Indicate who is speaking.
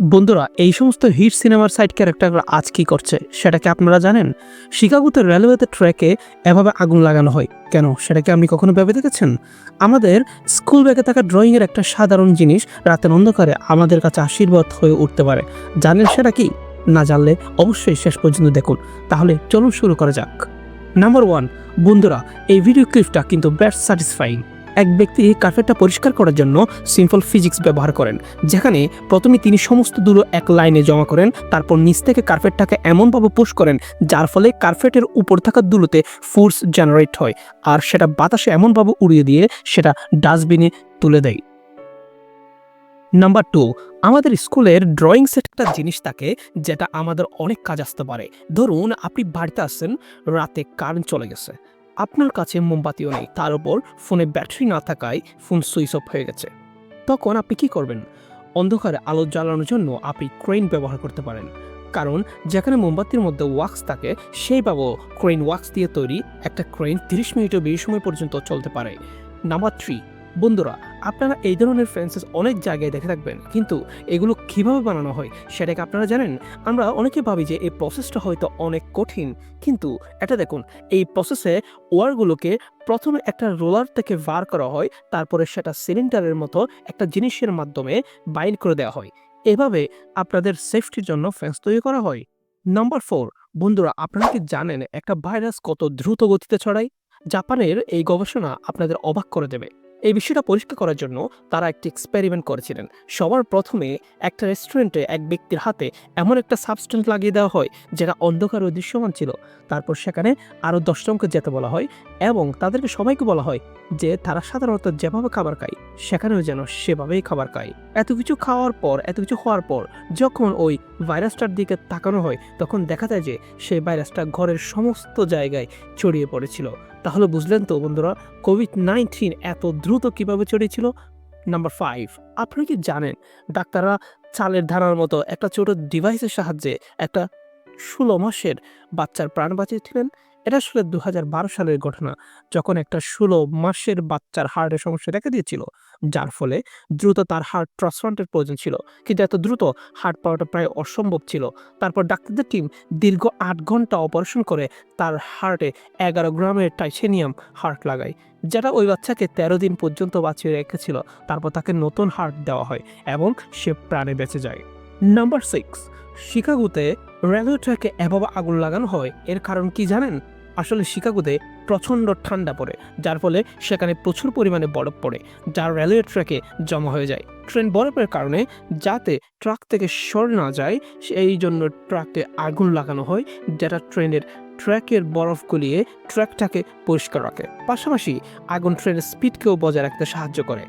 Speaker 1: বন্ধুরা, এই সমস্ত হিট সিনেমার সাইড ক্যারেক্টাররা আজ কি করছে? সেটা কি আপনারা জানেন? শিকাগোতে রেলওয়েতে ট্র্যাকে এভাবে আগুন লাগানো হয়। কেন? সেটা কি আপনি কখনো ভেবে দেখেছেন? আমাদের স্কুল ব্যাগে থাকা ড্রয়িংয়ের একটা সাধারণ জিনিস রাতের অন্ধকারে আমাদের কাছে আশীর্বাদ হয়ে উঠতে পারে। জানেন সেটা কি? না জানলে অবশ্যই শেষ পর্যন্ত দেখুন। তাহলে চলুন শুরু করা যাক। নাম্বার ওয়ান বন্ধুরা, এই ভিডিও ক্লিপটা কিন্তু বেস্ট স্যাটিসফাইং এক ব্যক্তি কার্পেটটা পরিষ্কার করার জন্য সিম্পল ফিজিক্স ব্যবহার করেন, যেখানে প্রথমে তিনি সমস্ত ধুলো এক লাইনে জমা করেন, তারপর নিচ থেকে কার্পেটটাকে এমনভাবে পুশ করেন, যার ফলে কার্পেটের উপর থাকা ধুলোতে ফোর্স জেনারেট হয়, আর সেটা বাতাসে এমনভাবে উড়িয়ে দিয়ে সেটা ডাস্টবিনে তুলে দেয়। নাম্বার টু, আমাদের স্কুলের ড্রয়িং সেট একটা জিনিস থাকে, যেটা আমাদের অনেক কাজ আসতে পারে। ধরুন, আপনি বাড়িতে আসছেন, রাতে কারেন্ট চলে গেছে আপনার কাছে মোমবাতিও নেই। তার উপর ফোনে ব্যাটারি না থাকায় ফোন সুইচ অফ হয়ে গেছে। তখন আপনি কি করবেন? অন্ধকারে আলো জ্বালানোর জন্য আপনি ক্রেন ব্যবহার করতে পারেন। কারণ যেখানে মোমবাতির মধ্যে ওয়াক্স থাকে, সেই বাবু ক্রেন ওয়াক্স দিয়ে তৈরি একটা ক্রেন তিরিশ মিনিটও বেশি সময় পর্যন্ত চলতে পারে। নাম্বার থ্রি বন্ধুরা, আপনারা এই ধরনের ফ্রেন্সেস অনেক জায়গায় দেখে থাকবেন, কিন্তু এগুলো কীভাবে বানানো হয় সেটাকে আপনারা জানেন? আমরা অনেকে ভাবি যে এই প্রসেসটা হয়তো অনেক কঠিন, কিন্তু এটা দেখুন, এই প্রসেসে ওয়ারগুলোকে প্রথমে একটা রোলার থেকে বার করা হয়, তারপরে সেটা সিলিন্ডারের মতো একটা জিনিসের মাধ্যমে বাইন্ড করে দেওয়া হয়। এভাবে আপনাদের সেফটির জন্য ফ্যান্স তৈরি করা হয়। নাম্বার ফোর বন্ধুরা, আপনারা কি জানেন একটা ভাইরাস কত দ্রুত গতিতে ছড়ায়? জাপানের এই গবেষণা আপনাদের অবাক করে দেবে। এই বিষয়টা পরিষ্কার করার জন্য তারা একটি এক্সপেরিমেন্ট করেছিলেন। সবার প্রথমে একটা রেস্টুরেন্টে এক ব্যক্তির হাতে এমন একটা সাবস্টেন্স লাগিয়ে দেওয়া হয়, যেটা অন্ধকার ও দৃশ্যমান ছিল। তারপর সেখানে আরও দশ জনকে যেতে বলা হয় এবং তাদেরকে সবাইকে বলা হয় যে তারা সাধারণত যেভাবে খাবার খায়, সেখানেও যেন সেভাবেই খাবার খায়। এত কিছু খাওয়ার পর, এত কিছু হওয়ার পর যখন ওই ভাইরাসটার দিকে তাকানো হয়, তখন দেখা যায় যে সেই ভাইরাসটা ঘরের সমস্ত জায়গায় ছড়িয়ে পড়েছিল। তাহলে বুঝলেন তো বন্ধুরা কোভিড নাইন্টিন এত দ্রুত কীভাবে ছড়িয়েছিল নাম্বার ফাইভ আপনি কি জানেন, ডাক্তাররা চালের ধারার মতো একটা ছোট ডিভাইসের সাহায্যে একটা ষোলো মাসের বাচ্চার প্রাণ বাঁচিয়েছিলেন? এটা আসলে দু হাজার বারো সালের ঘটনা, যখন একটা ষোলো মাসের বাচ্চার হার্টের সমস্যা দেখা দিয়েছিল, যার ফলে দ্রুত তার হার্ট ট্রান্সপ্লান্টের প্রয়োজন ছিল। কিন্তু এত দ্রুত হার্ট পাওয়াটা প্রায় অসম্ভব ছিল। তারপর ডাক্তারদের টিম দীর্ঘ আট ঘণ্টা অপারেশন করে তার হার্টে এগারো গ্রামের টাইসেনিয়াম হার্ট লাগায়, যেটা ওই বাচ্চাকে তেরো দিন পর্যন্ত বাঁচিয়ে রেখেছিল। তারপর তাকে নতুন হার্ট দেওয়া হয় এবং সে প্রাণে বেঁচে যায়। নাম্বার সিক্স শিকাগোতে রেলওয়ে ট্র্যাকে এভাবে আগুন লাগানো হয়, এর কারণ কি জানেন? আসলে শিকাগোতে প্রচণ্ড ঠান্ডা পড়ে, যার ফলে সেখানে প্রচুর পরিমাণে বরফ পড়ে, যা রেলওয়ে ট্র্যাকে জমা হয়ে যায়। ট্রেন বরফের কারণে যাতে ট্রাক থেকে সরে না যায়, সেই জন্য ট্রাকে আগুন লাগানো হয়, যেটা ট্রেনের ট্র্যাকের বরফ গলিয়ে ট্র্যাকটাকে পরিষ্কার রাখে। পাশাপাশি আগুন ট্রেনের স্পিডকেও বজায় রাখতে সাহায্য করে।